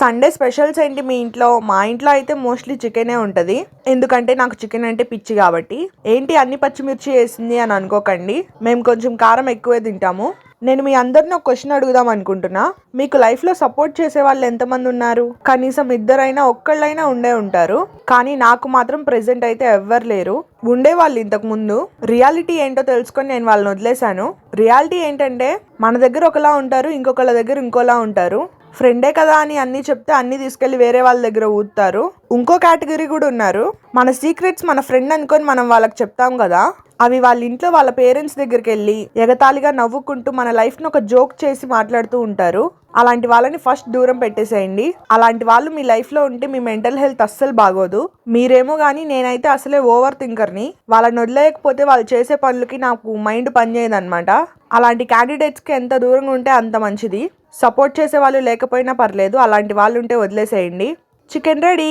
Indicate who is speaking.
Speaker 1: Sunday specials ఏంటి మీ ఇంట్లో? మా ఇంట్లో అయితే మోస్ట్లీ చికెనే ఉంటుంది. ఎందుకంటే నాకు చికెన్ అంటే పిచ్చి కాబట్టి. ఏంటి అన్ని పచ్చిమిర్చి వేసింది అని అనుకోకండి. మేము కొంచెం కారం ఎక్కువే తింటాము. నేను మీ అందరిని ఒక క్వశ్చన్ అడుగుదాం అనుకుంటున్నా. మీకు లైఫ్లో సపోర్ట్ చేసే వాళ్ళు ఎంతమంది ఉన్నారు? కనీసం ఇద్దరైనా ఒక్కళ్ళైనా ఉండే ఉంటారు. కానీ నాకు మాత్రం ప్రెసెంట్ అయితే ఎవ్వరు లేరు. ఉండే వాళ్ళు ఇంతకు ముందు. రియాలిటీ ఏంటో తెలుసుకొని నేను వాళ్ళని వదిలేశాను. రియాలిటీ ఏంటంటే మన దగ్గర ఒకలా ఉంటారు ఇంకొకళ్ళ దగ్గర ఇంకోలా ఉంటారు. ఫ్రెండే కదా అని అన్నీ చెప్తే అన్నీ తీసుకెళ్ళి వేరే వాళ్ళ దగ్గర ఊతారు ఇంకో కేటగిరీ కూడా ఉన్నారు. మన సీక్రెట్స్ మన ఫ్రెండ్ అనుకొని మనం వాళ్ళకి చెప్తాం కదా. అవి వాళ్ళ ఇంట్లో వాళ్ళ పేరెంట్స్ దగ్గరికి వెళ్ళి ఎగతాళిగా నవ్వుకుంటూ మన లైఫ్ను ఒక జోక్ చేసి మాట్లాడుతూ ఉంటారు. అలాంటి వాళ్ళని ఫస్ట్ దూరం పెట్టేసేయండి. అలాంటి వాళ్ళు మీ లైఫ్లో ఉంటే మీ మెంటల్ హెల్త్ అస్సలు బాగోదు. మీరేమో కానీ నేనైతే అసలే ఓవర్ థింకర్ని వాళ్ళని వదిలేయకపోతే వాళ్ళు చేసే పనులకి నాకు మైండ్ పనిచేయదనమాట అలాంటి క్యాండిడేట్స్కి ఎంత దూరంగా ఉంటే అంత మంచిది. సపోర్ట్ చేసే వాళ్ళు లేకపోయినా పర్లేదు అలాంటి వాళ్ళు ఉంటే వదిలేసేయండి. Chicken ready!